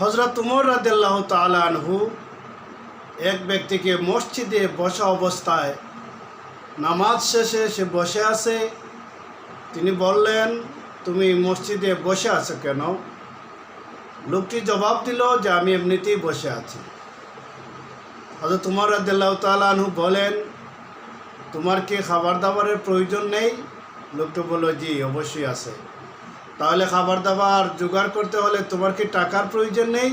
হজরত উমর রাদিল্লাহ তালানহু এক ব্যক্তিকে মসজিদে বসা অবস্থায় নামাজ শেষে সে বসে আছে। তিনি বললেন, তুমি মসজিদে বসে আছো কেন? লোকটি জবাব দিল যে, আমি এমনিতেই বসে আছি। হজরত উমর রাদিল্লাহ তালানহু বলেন, তোমার কি খাবার দাবারের প্রয়োজন নেই? লোকটা বলল, জি, অবশ্যই আছে। তাহলে খাবার দাবার জোগাড় করতে হলে তোমার কি টাকার প্রয়োজন নেই?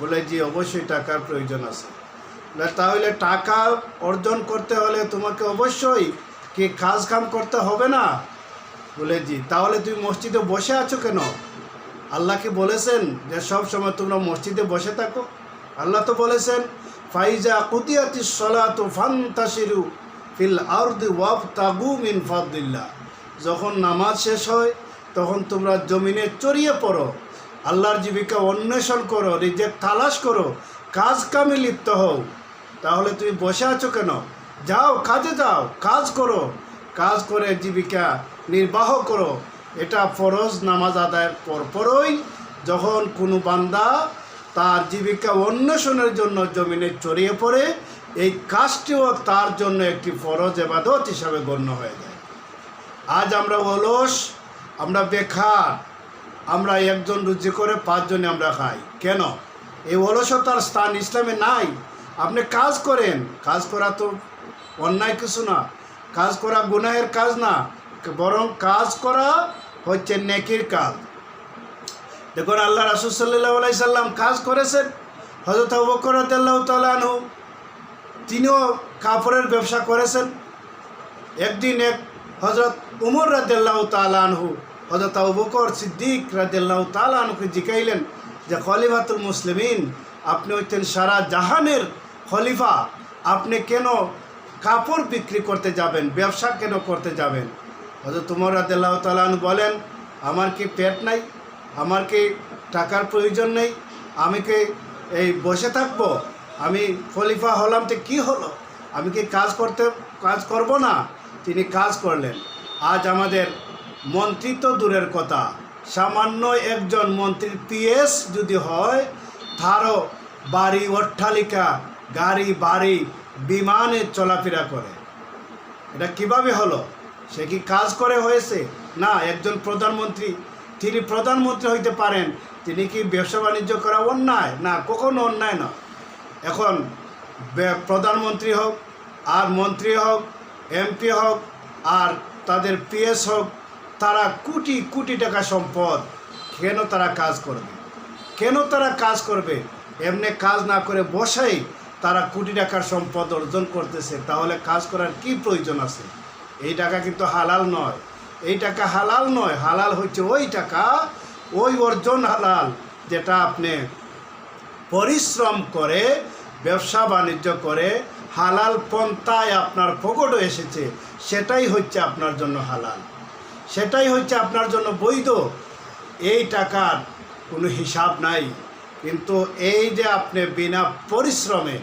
বলে, জি, অবশ্যই টাকার প্রয়োজন আছে। তাহলে টাকা অর্জন করতে হলে তোমাকে অবশ্যই কি কাজ কাম করতে হবে না? বলে, জি, তাহলে তুমি মসজিদে বসে আছো কেন? আল্লাহ কি বলেছেন যে, সব সময় তোমরা মসজিদে বসে থাকো? আল্লাহ তো বলেছেন, ফাইজা কুতিয়াতি সলাতু ফান্তাসিরু ফিল আরদি ওয়াফ তাগু মিন ফাদলিল্লাহ। যখন নামাজ শেষ হয় তখন তোমরা জমিনে চড়িয়ে পড়ো। আল্লাহর জীবিকা অন্বেষণ করো রিজেক তালাশ করো, কাজ কামে লিপ্ত হও। তাহলে তুমি বসে আছো কেন? যাও, কাজে যাও, কাজ করো। কাজ করে জীবিকা নির্বাহ করো। এটা ফরজ নামাজ আদায়ের পরপরই। যখন কোনো বান্দা তার জীবিকা অন্বেষণের জন্য জমিনে চড়িয়ে পড়ে, এই কাজটিও তার জন্য একটি ফরজ এবাদত হিসাবে গণ্য হয়ে যায়। আজ আমরা অলস আমরা বেকার, আমরা একজন রুজি করে পাঁচজনে আমরা খাই। কেন? এই অলসতার স্থান ইসলামে নাই। আপনি কাজ করেন, কাজ করা তো অন্যায় কিছু না। কাজ করা গুনাহের কাজ না, বরং কাজ করা হচ্ছে নেকির কাজ। দেখুন, আল্লাহ রাসুল সাল্লাহ সাল্লাম কাজ করেছেন। হজরত বকর আল্লাহ তালু তিনিও কাপড়ের ব্যবসা করেছেন। একদিন এক হজরত উমর রাজ্লাহ তালানহু হজরত বকর সিদ্দিক রাজ্লাহ তালানহুকে জিকাইলেন যে, খলিফাতুল মুসলিমিন, আপনি হচ্ছেন সারা জাহানের খলিফা, আপনি কেন কাপড় বিক্রি করতে যাবেন, ব্যবসা কেন করতে যাবেন? হজরত উমর রাজ্লাহ তালানহু বলেন, আমার কি পেট নাই, আমার কি টাকার প্রয়োজন নেই, আমি কি এই বসে থাকব, আমি খলিফা হলাম তো কী হলো? আমি কি কাজ করতে, কাজ করব না? তিনি কাজ করলেন। আজ আমাদের মন্ত্রী তো দূরের কথা। সামান্য একজন মন্ত্রীর পিএস যদি হয়, তারও বাড়ি অট্টালিকা, গাড়ি, বাড়ি, বিমানে চলাফেরা করে। এটা কীভাবে হলো? সে কি কাজ করে হয়েছে? না, একজন প্রধানমন্ত্রী। তিনি প্রধানমন্ত্রী হইতে পারেন, তিনি কি ব্যবসা বাণিজ্য করা অন্যায়? না, কখনো অন্যায় না এখন প্রধানমন্ত্রী হোক, আর মন্ত্রী হোক, এমপি হোক, আর তাদের পিএস হোক তারা কোটি কোটি টাকা সম্পদ। কেন তারা কাজ করবে? কেন তারা কাজ করবে? এমনি কাজ না করে বসাই তারা কোটি টাকার সম্পদ অর্জন করতেছে। তাহলে কাজ করার কি প্রয়োজন আছে? এই টাকা কিন্তু হালাল নয়। এই টাকা হালাল নয়। হালাল হচ্ছে ওই টাকা, ওই অর্জন হালাল, যেটা আপনি পরিশ্রম করে, ব্যবসা বাণিজ্য করে, হালাল পন্থায় আপনার পকেটও এসেছে। সেটাই হচ্ছে আপনার জন্য হালাল। সেটাই হচ্ছে আপনার জন্য বৈধ। এই টাকার কোনো হিসাব নাই। কিন্তু এই যে আপনি বিনা পরিশ্রমে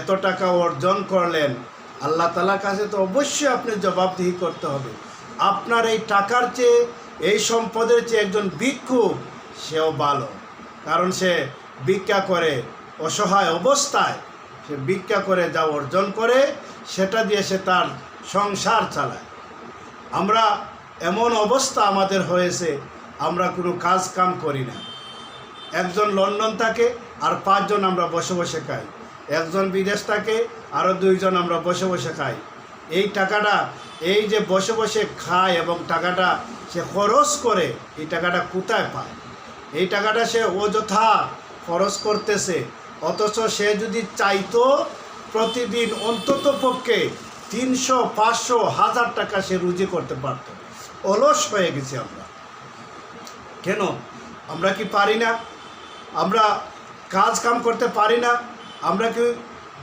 এত টাকা অর্জন করলেন, আল্লাহ তালার কাছে তো অবশ্যই আপনি জবাবদিহি করতে হবে। আপনার এই টাকার চেয়ে, এই সম্পদের চেয়ে একজন ভিক্ষুক সেও ভালো। কারণ সে ভিক্ষা করে অসহায় অবস্থায়, সে ভিক্ষা করে যা অর্জন করে, সেটা দিয়ে সে তার সংসার চালায়। আমরা এমন অবস্থা আমাদের হয়েছে, আমরা কোনো কাজ কাম করি না। একজন লন্ডন থাকে আর পাঁচজন আমরা বসে বসে খাই। একজন বিদেশ থাকে আরও দুইজন আমরা বসে বসে খাই। এই টাকাটা, এই যে বসে বসে খায় এবং টাকাটা সে খরচ করে, এই টাকাটা কোথায় পায়? এই টাকাটা সে অযথা খরচ করতেছে, অথচ সে যদি চাইতো, প্রতিদিন অন্তত পক্ষে তিনশো, পাঁচশো, হাজার টাকা সে রুজি করতে পারতো। অলস হয়ে গেছি আমরা। কেন? আমরা কি পারি না? আমরা কাজ কাম করতে পারি না? আমরা কি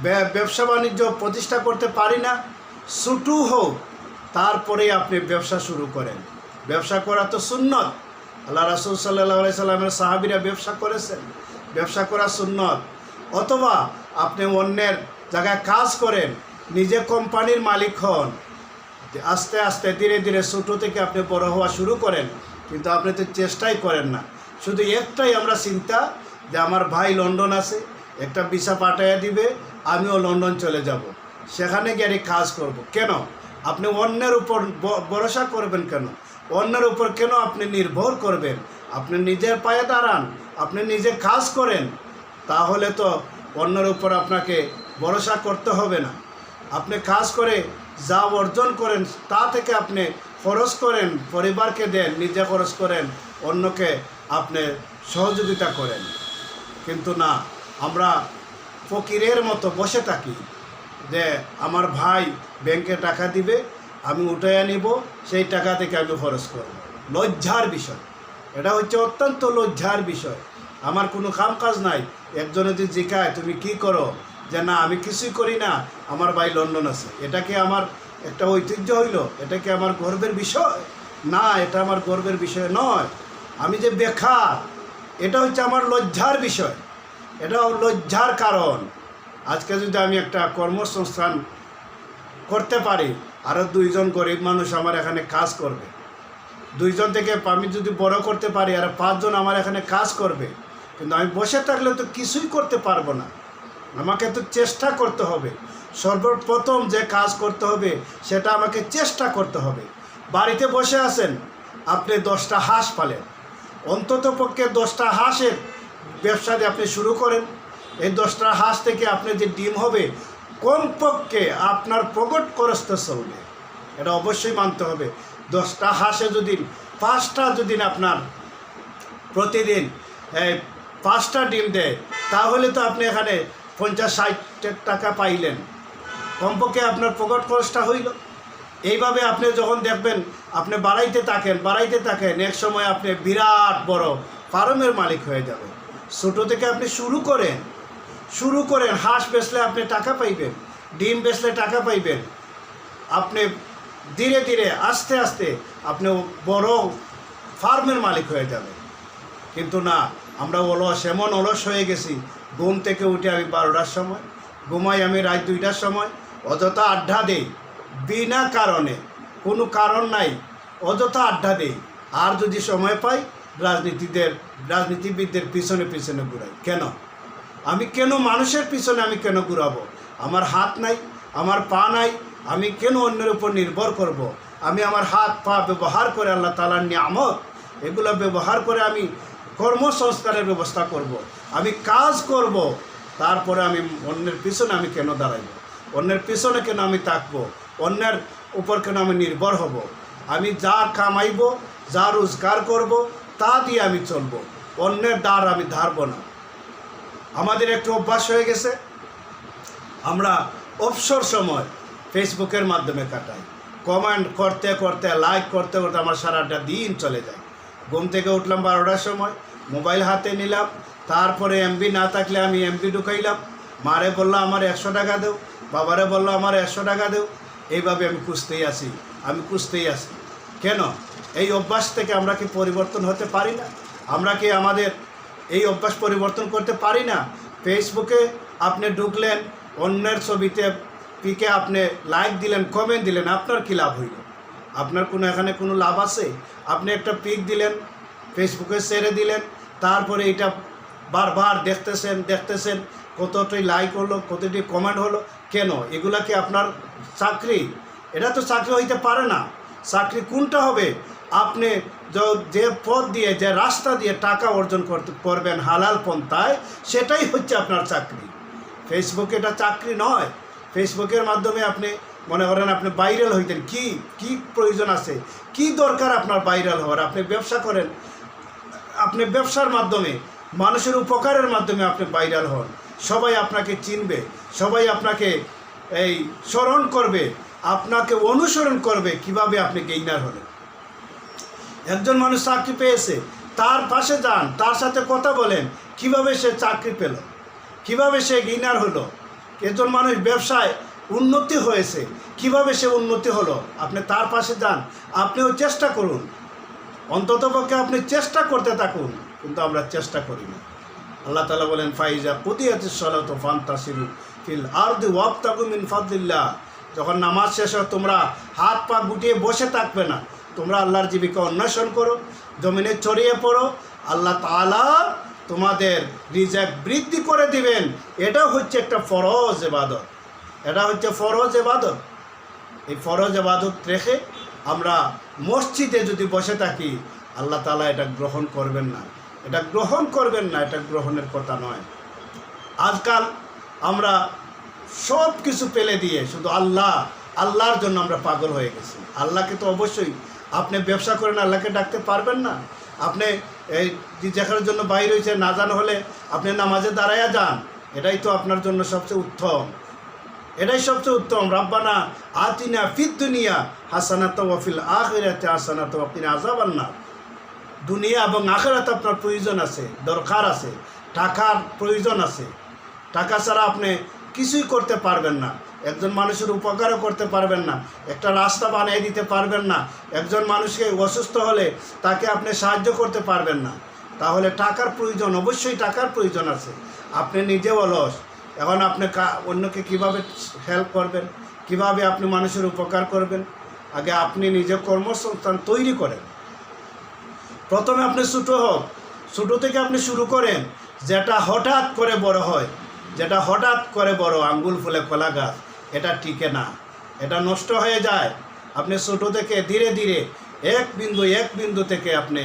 ব্য- ব্যবসা বাণিজ্য প্রতিষ্ঠা করতে পারি না? ছুটু হোক তারপরে আপনি ব্যবসা শুরু করেন। ব্যবসা করা তো সুন্নত। আল্লাহ রাসুল সাল্লাহ সাল্লামের সাহাবিরা ব্যবসা করেছেন। ব্যবসা করা সুন্নত। অথবা আপনি অন্যের জায়গায় কাজ করেন, নিজে কোম্পানির মালিক হন যে আস্তে আস্তে ধীরে ধীরে ছোটো থেকে আপনি বড় হওয়া শুরু করেন, কিন্তু আপনি তো চেষ্টাই করেন না। শুধু একটাই আমরা চিন্তা যে আমার ভাই লন্ডন আছে, একটা ভিসা পাঠাইয়া দিবে, আমিও লন্ডন চলে যাব। সেখানে গিয়ে কাজ করব। কেন? আপনি অন্যের উপর ভরসা করবেন কেন? অন্যের উপর কেন আপনি নির্ভর করবেন? আপনি নিজের পায়ে দাঁড়ান, আপনি নিজে কাজ করেন, তাহলে তো অন্যের উপর আপনাকে ভরসা করতে হবে না। আপনি কাজ করে যা অর্জন করেন, তা থেকে আপনি খরচ করেন, পরিবারকে দেন, নিজে খরচ করেন, অন্যকে আপনি সহযোগিতা করেন। কিন্তু না, আমরা ফকিরের মতো বসে থাকি যে আমার ভাই ব্যাংকে টাকা দিবে, আমি উঠাইয়া নিব, সেই টাকা থেকে আমি খরচ করব। লজ্জার বিষয়। এটা হচ্ছে অত্যন্ত লজ্জার বিষয়। আমার কোনো কাম কাজ নাই। একজনে যদি জিকায় তুমি কি করো? যে না, আমি কিছুই করি না, আমার ভাই লন্ডন আছে। এটা কি আমার একটা ঐতিহ্য হইল? এটা কি আমার গর্বের বিষয়? না, এটা আমার গর্বের বিষয় নয়। আমি যে বেকার, এটা হচ্ছে আমার লজ্জার বিষয়। এটা লজ্জার কারণ। আজকে যদি আমি একটা কর্মসংস্থান করতে পারি আরও দুইজন গরিব মানুষ আমার এখানে কাজ করবে। দুইজন থেকে আমি যদি বড় করতে পারি, আর পাঁচজন আমার এখানে কাজ করবে। কিন্তু আমি বসে থাকলে তো কিছুই করতে পারব না। আমাকে তো চেষ্টা করতে হবে। সর্বপ্রথম যে কাজ করতে হবে, সেটা আমাকে চেষ্টা করতে হবে। বাড়িতে বসে আছেন, আপনি দশটা হাঁস পালেন। অন্তত পক্ষে দশটা হাঁসের ব্যবসা দিয়ে আপনি শুরু করেন। এই দশটা হাঁস থেকে আপনি যে ডিম হবে কমপক্ষে আপনার প্রকট খরচটা চলবে, এটা অবশ্যই মানতে হবে। দশটা হাঁসে যদি পাঁচটা যদি আপনার প্রতিদিন পাঁচটা ডিম দেয়, তাহলে তো আপনি এখানে পঞ্চাশ ষাট টাকা পাইলেন। কমপক্ষে আপনার পকেট খরচটা হইল। এইভাবে আপনি যখন দেখবেন, আপনি বাড়াইতে থাকেন বাড়াইতে থাকেন, এক সময় আপনি বিরাট বড় ফার্মের মালিক হয়ে যাবেন। ছোটো থেকে আপনি শুরু করেন শুরু করেন, হাঁস বেচলে আপনি টাকা পাইবেন, ডিম বেচলে টাকা পাইবেন। আপনি ধীরে ধীরে, আস্তে আস্তে আপনি বড় ফার্মের মালিক হয়ে যাবেন। কিন্তু না, আমরা অলস, এমন অলস হয়ে গেছি ঘুম থেকে উঠে আমি বারোটার সময়, ঘুমাই আমি রাত দুইটার সময়। অযথা আড্ডা দেই, বিনা কারণে, কোনো কারণ নাই, অযথা আড্ডা দেই। আর যদি সময় পাই, রাজনীতিদের, রাজনীতিবিদদের পিছনে পিছনে ঘুরাই। কেন? আমি কেন মানুষের পিছনে আমি কেন ঘুরাবো? আমার হাত নাই, আমার পা নাই, আমি কেন অন্যের উপর নির্ভর করব। আমি আমার হাত, পা ব্যবহার করে আল্লাহ তালার নিয়ামত, এগুলো ব্যবহার করে আমি কর্মসংস্কারের ব্যবস্থা করব। আমি কাজ করব, তারপরে আমি অন্যের পিছনে আমি কেন দাঁড়াইব? অন্যের পিছনে কেন আমি থাকব? অন্যের উপর কেন আমি নির্ভর হব? আমি যা কামাইব, যা রোজগার করব, তা দিয়ে আমি চলবো। অন্যের দ্বার আমি ধারব না। আমাদের একটু অভ্যাস হয়ে গেছে। আমরা অবসর সময় ফেসবুকের মাধ্যমে কাটাই। কমেন্ট করতে করতে, লাইক করতে করতে আমার সারাটা দিন চলে যায়। ঘুম থেকে উঠলাম বারোটার সময়, মোবাইল হাতে নিলাম তারপরে এমবি না থাকলে আমি এমবি ঢুকাইলাম। মারে বলল, আমার একশো টাকা দেও। বাবারে বলল, আমার একশো টাকা দেও। এইভাবে আমি খুঁজতেই আসি আমি খুঁজতেই আসি কেন? এই অভ্যাস থেকে আমরা কি পরিবর্তন হতে পারি না? আমরা কি আমাদের এই অভ্যাস পরিবর্তন করতে পারি না? ফেসবুকে আপনি ঢুকলেন, অন্যের ছবিতে পিকে আপনি লাইক দিলেন কমেন্ট দিলেন, আপনার কী লাভ হইল? আপনার কোনো এখানে কোনো লাভ আছে? আপনি একটা পিক দিলেন ফেসবুকে ছেড়ে দিলেন, তারপরে এটা বারবার দেখতেছেন দেখতেছেন, কতটি লাইক হলো, কতটি কমেন্ট হলো। কেন? এগুলা কি আপনার চাকরি? এটা তো চাকরি হইতে পারে না। চাকরি কোনটা হবে? আপনি য- পথ দিয়ে, যে রাস্তা দিয়ে টাকা অর্জন করতে করবেন হালাল পন্থায়, সেটাই হচ্ছে আপনার চাকরি। ফেসবুকে এটা চাকরি নয়। ফেসবুকের মাধ্যমে আপনি, মনে করেন আপনি ভাইরাল হইতেন। কি কি প্রয়োজন আছে? কি দরকার আপনার ভাইরাল হওয়ার? আপনি ব্যবসা করেন। আপনি ব্যবসার মাধ্যমে মানুষের উপকারের মাধ্যমে আপনি ভাইরাল হন। সবাই আপনাকে চিনবে, সবাই আপনাকে এই স্মরণ করবে, আপনাকে অনুসরণ করবে কীভাবে আপনি গেইনার হলেন। একজন মানুষ চাকরি পেয়েছে, তার পাশে যান, তার সাথে কথা বলেন, কীভাবে সে চাকরি পেল, কীভাবে সে গেইনার হলো, একজন মানুষ ব্যবসায় উন্নতি হয়েছে, কীভাবে সে উন্নতি হলো, আপনি তার পাশে যান, আপনিও চেষ্টা করুন। অন্ততপক্ষে আপনি চেষ্টা করতে থাকুন। কিন্তু আমরা চেষ্টা করি না। আল্লাহ তালা বলেন, ফাইজা কুদিয়াতি সলাত ফান্তাসিরু ফিল আরদি ওয়াক্তাকু মিন ফাদলিল্লাহ। যখন নামাজ শেষ হয়, তোমরা হাত পা গুটিয়ে বসে থাকবে না। তোমরা আল্লাহর জীবিকা অন্বেষণ করো, জমিনে ছড়িয়ে পড়ো। আল্লাহ তালা তোমাদের রিজেক বৃদ্ধি করে দিবেন। এটা হচ্ছে একটা ফরজ এবাদত এটা হচ্ছে ফরজ এবাদত এই ফরজ এবাদত রেখে আমরা মসজিদে যদি বসে থাকি, আল্লাহ তালা এটা গ্রহণ করবেন না। এটা গ্রহণ করবেন না, এটা গ্রহণের কথা নয়। আজকাল আমরা সব কিছু পেলে দিয়ে শুধু আল্লাহ, আল্লাহর জন্য আমরা পাগল হয়ে গেছি। আল্লাহকে তো অবশ্যই আপনি ব্যবসা করেন, আল্লাহকে ডাকতে পারবেন না। আপনি এই যেখানের জন্য বাইর হয়েছে, না জানা হলে আপনি নামাজে দাঁড়াইয়া যান। এটাই তো আপনার জন্য সবচেয়ে উত্তম। এটাই সবচেয়ে উত্তম। রাব্বানা আতিনা ফিদ দুনিয়া হাসানাত ওয়াফিল আখিরাতে হাসানাত ওয়াকিনা আযাবান নার দুনিয়া এবং আখেরাতে আপনার প্রয়োজন আছে, দরকার আছে, টাকার প্রয়োজন আছে। টাকা ছাড়া আপনি কিছুই করতে পারবেন না। একজন মানুষের উপকারও করতে পারবেন না, একটা রাস্তা বানিয়ে দিতে পারবেন না, একজন মানুষকে অসুস্থ হলে তাকে আপনি সাহায্য করতে পারবেন না। তাহলে টাকার প্রয়োজন, অবশ্যই টাকার প্রয়োজন আছে। আপনি নিজে অলস, এখন আপনি অন্যকে কীভাবে হেল্প করবেন? কীভাবে আপনি মানুষের উপকার করবেন? আগে আপনি নিজে কর্মসংস্থান তৈরি করেন। প্রথমে আপনি ছোটো হোক ছোটো থেকে আপনি শুরু করেন, যেটা হঠাৎ করে বড় হয়, যেটা হঠাৎ করে বড় আঙ্গুল ফুলে কলা গাছ, এটা টিকে না। এটা নষ্ট হয়ে যায়। আপনি ছোটো থেকে ধীরে ধীরে এক বিন্দু এক বিন্দু থেকে আপনি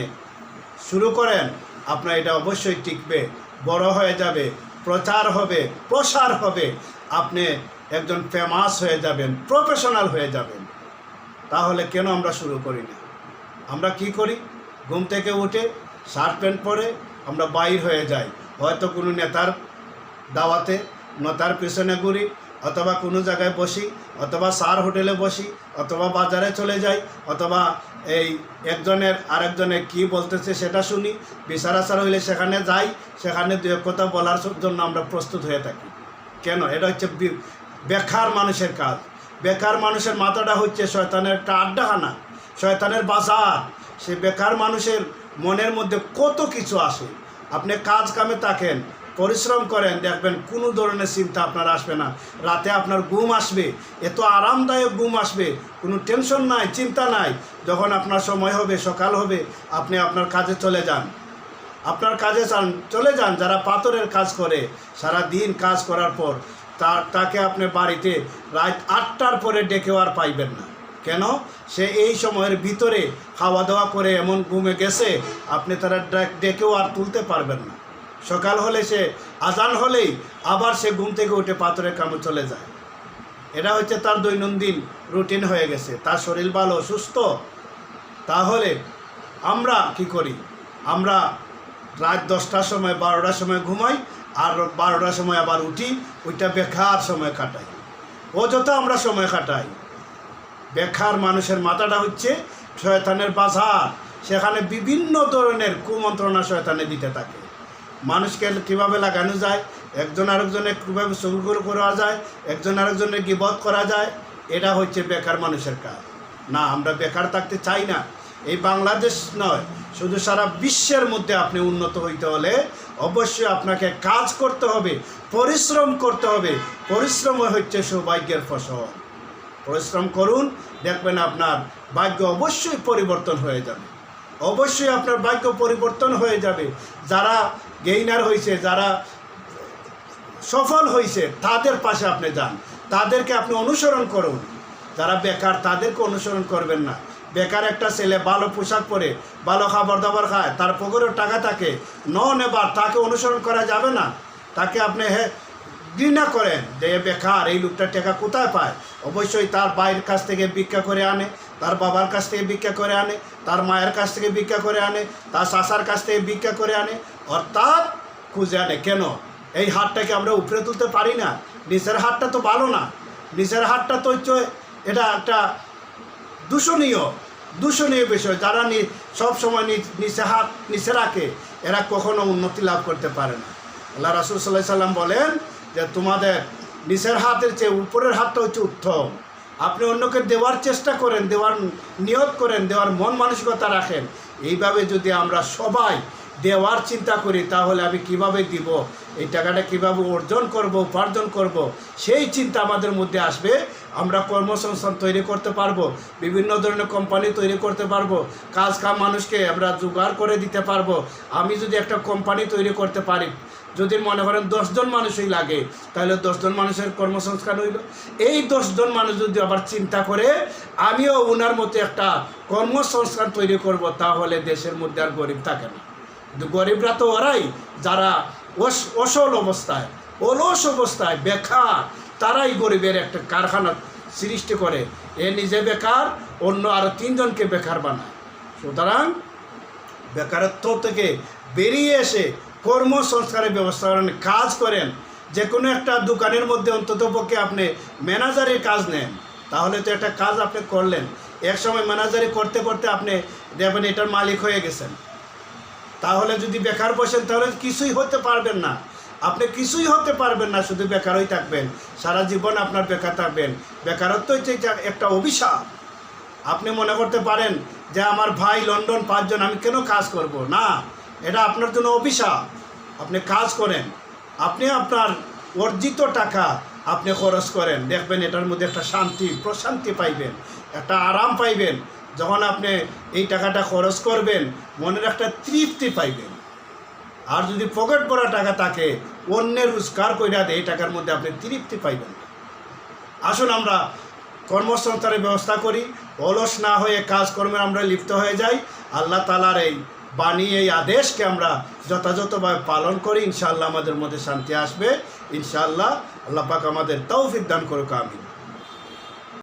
শুরু করেন, আপনার এটা অবশ্যই টিকবে, বড় হয়ে যাবে, প্রচার হবে, প্রসার হবে, আপনি একজন ফেমাস হয়ে যাবেন প্রফেশনাল হয়ে যাবেন। তাহলে কেন আমরা শুরু করি না? আমরা কি করি? ঘুম থেকে উঠে শার্ট প্যান্ট পরে আমরা বাইর হয়ে যাই। হয়তো কোনো নেতার দাওয়াতে, নেতার পিছনে ঘুরি, অথবা কোনো জায়গায় বসি, অথবা সার হোটেলে বসি, অথবা বাজারে চলে যাই, অথবা এই একজনের আরেকজনে কি বলতেছে সেটা শুনি। বিচার আচার হইলে সেখানে যাই, সেখানে দু এক কথা বলার জন্য আমরা প্রস্তুত হয়ে থাকি। কেন? এটা হচ্ছে বেকার মানুষের কাজ। বেকার মানুষের মাথাটা হচ্ছে শয়তানের একটা আড্ডাখানা। শয়তানের বাজার। সে বেকার মানুষের মনের মধ্যে কত কিছু আসে। আপনি কাজ কামে থাকেন, পরিশ্রম করেন, দেখবেন কোনো ধরনের চিন্তা আপনার আসবে না। রাতে আপনার ঘুম আসবে, এত আরামদায়ক ঘুম আসবে, কোনো টেনশন নাই, চিন্তা নাই। যখন আপনার সময় হবে, সকাল হবে, আপনি আপনার কাজে চলে যান। আপনার কাজে চান চলে যান, যারা পাথরের কাজ করে, সারা দিন কাজ করার পর তার তাকে আপনি বাড়িতে রাত আটটার পরে ডেকেও আর পাইবেন না। কেন? সে এই সময়ের ভিতরে খাওয়া দাওয়া করে এমন ঘুমে গেছে, আপনি তারা ডেকেও আর তুলতে পারবেন না। সকাল হলে সে, আজান হলেই আবার সে ঘুম থেকে উঠে পাথরের কামে চলে যায়। এটা হচ্ছে তার দৈনন্দিন রুটিন হয়ে গেছে। তার শরীর ভালো, সুস্থ? তাহলে আমরা কি করি? আমরা রাত দশটার সময়, বারোটার সময় ঘুমাই আর বারোটার সময় আবার উঠি। ওইটা বেকার সময় কাটাই। অযথা আমরা সময় কাটাই বেকার মানুষের মাথাটা হচ্ছে শয়তানের বাজার। সেখানে বিভিন্ন ধরনের কুমন্ত্রণা শয়তানে দিতে থাকে। মানুষকে কীভাবে লাগানো যায়? একজন আরেকজনের কীভাবে সুগুর করা যায়? একজন আরেকজনের গিবত করা যায়? এটা হচ্ছে বেকার মানুষের কাজ। না, আমরা বেকার থাকতে চাই না। এই বাংলাদেশ নয়, শুধু সারা বিশ্বের মধ্যে আপনি উন্নত হইতে হলে অবশ্যই আপনাকে কাজ করতে হবে, পরিশ্রম করতে হবে। পরিশ্রম হচ্ছে সৌভাগ্যের ফসল। পরিশ্রম করুন, দেখবেন আপনার ভাগ্য অবশ্যই পরিবর্তন হয়ে যাবে। অবশ্যই আপনার ভাগ্য পরিবর্তন হয়ে যাবে। যারা গেইনার হয়েছে যারা সফল হয়েছে তাদের পাশে আপনি যান। তাদেরকে আপনি অনুসরণ করুন। যারা বেকার, তাদেরকে অনুসরণ করবেন না। বেকার একটা ছেলে ভালো পোশাক পরে, ভালো খাবার দাবার খায়, তার পকেটেও টাকা থাকে ন নেবার তাকে অনুসরণ করা যাবে না। তাকে আপনি হে ঘৃণা করেন যে বেকার, এই লোকটা টাকা কোথায় পায়? অবশ্যই তার বাইরের কাছ থেকে ভিক্ষা করে আনে, তার বাবার কাছ থেকে ভিক্ষা করে আনে, তার মায়ের কাছ থেকে ভিক্ষা করে আনে, তার শাসার কাছ থেকে ভিক্ষা করে আনে। অর্থাৎ খুঁজে আনে। কেন? এই হাতটাকে আমরা উপরে তুলতে পারি না। নিচের হাতটা তো ভালো না। নিচের হাতটা তো হচ্ছে এটা একটা দূষণীয় দূষণীয় বিষয়। যারা নি- সব সময় নি- নিচে হাত নিচে রাখে, এরা কখনো উন্নতি লাভ করতে পারে না। আল্লাহ রাসুল সাল্লাহ সাল্লাম বলেন যে তোমাদের নিচের হাতের চেয়ে উপরের হাতটা হচ্ছে উত্তম। আপনি অন্যকে দেওয়ার চেষ্টা করেন, দেওয়ার নিয়ত করেন, দেওয়ার মন মানসিকতা রাখেন। এইভাবে যদি আমরা সবাই দেওয়ার চিন্তা করি, তাহলে আমি কীভাবে দিব? এই টাকাটা কীভাবে অর্জন করব, উপার্জন করব? সেই চিন্তা আমাদের মধ্যে আসবে। আমরা কর্মসংস্থান তৈরি করতে পারব, বিভিন্ন ধরনের কোম্পানি তৈরি করতে পারব, কাজ কাম মানুষকে আমরা জোগাড় করে দিতে পারব। আমি যদি একটা কোম্পানি তৈরি করতে পারি যদি মনে করেন দশজন মানুষই লাগে, তাহলে দশজন মানুষের কর্মসংস্থান হইল। এই দশজন মানুষ যদি আবার চিন্তা করে, আমিও ওনার মতো একটা কর্মসংস্থান তৈরি করব, তাহলে দেশের মধ্যে আর গরিব থাকে না। কিন্তু গরিবরা তো ওরাই, যারা অস- অসল অবস্থায়, অলস অবস্থায়, বেকার, তারাই গরিবের একটা কারখানা সৃষ্টি করে। এ নিজে বেকার, অন্য আরও তিনজনকে বেকার বানায়। সুতরাং বেকারত্ব থেকে বেরিয়ে এসে কর্মসংস্কারের ব্যবস্থা করেন, কাজ করেন যে কোনো একটা দোকানের মধ্যে অন্তত পক্ষে আপনি ম্যানেজারের কাজ নেন, তাহলে তো একটা কাজ আপনি করলেন। এক সময় ম্যানেজারি করতে করতে আপনি দেখবেন এটার মালিক হয়ে গেছেন। তাহলে যদি বেকার বসেন, তাহলে কিছুই হতে পারবেন না। আপনি কিছুই হতে পারবেন না, শুধু বেকারই থাকবেন। সারা জীবন আপনার বেকার থাকবেন। বেকারত্ব হচ্ছে একটা- অভিশাপ। আপনি মনে করতে পারেন যে, আমার ভাই লন্ডন পাঁচজন, আমি কেন কাজ করব? না, এটা আপনার জন্য অভিশাপ। আপনি কাজ করেন। আপনি আপনার অর্জিত টাকা আপনি খরচ করেন। দেখবেন এটার মধ্যে একটা শান্তি, প্রশান্তি পাইবেন, একটা আরাম পাইবেন। যখন আপনি এই টাকাটা খরচ করবেন, মনের একটা তৃপ্তি পাইবেন। আর যদি পকেট ভরা টাকা থাকে, অন্যের রোজগার কইরা দেয়, এই টাকার মধ্যে আপনি তৃপ্তি পাইবেন আসুন আমরা কর্মসংস্থানের ব্যবস্থা করি। অলস না হয়ে কাজকর্মে আমরা লিপ্ত হয়ে যাই। আল্লাহ তালার এই বাণী এই আদেশকে আমরা যথাযথভাবে পালন করি, ইনশাআল্লাহ আমাদের মধ্যে শান্তি আসবে। ইনশাআল্লাহ আল্লাহ পাক আমাদের তৌফিক দান করুক, আমিন।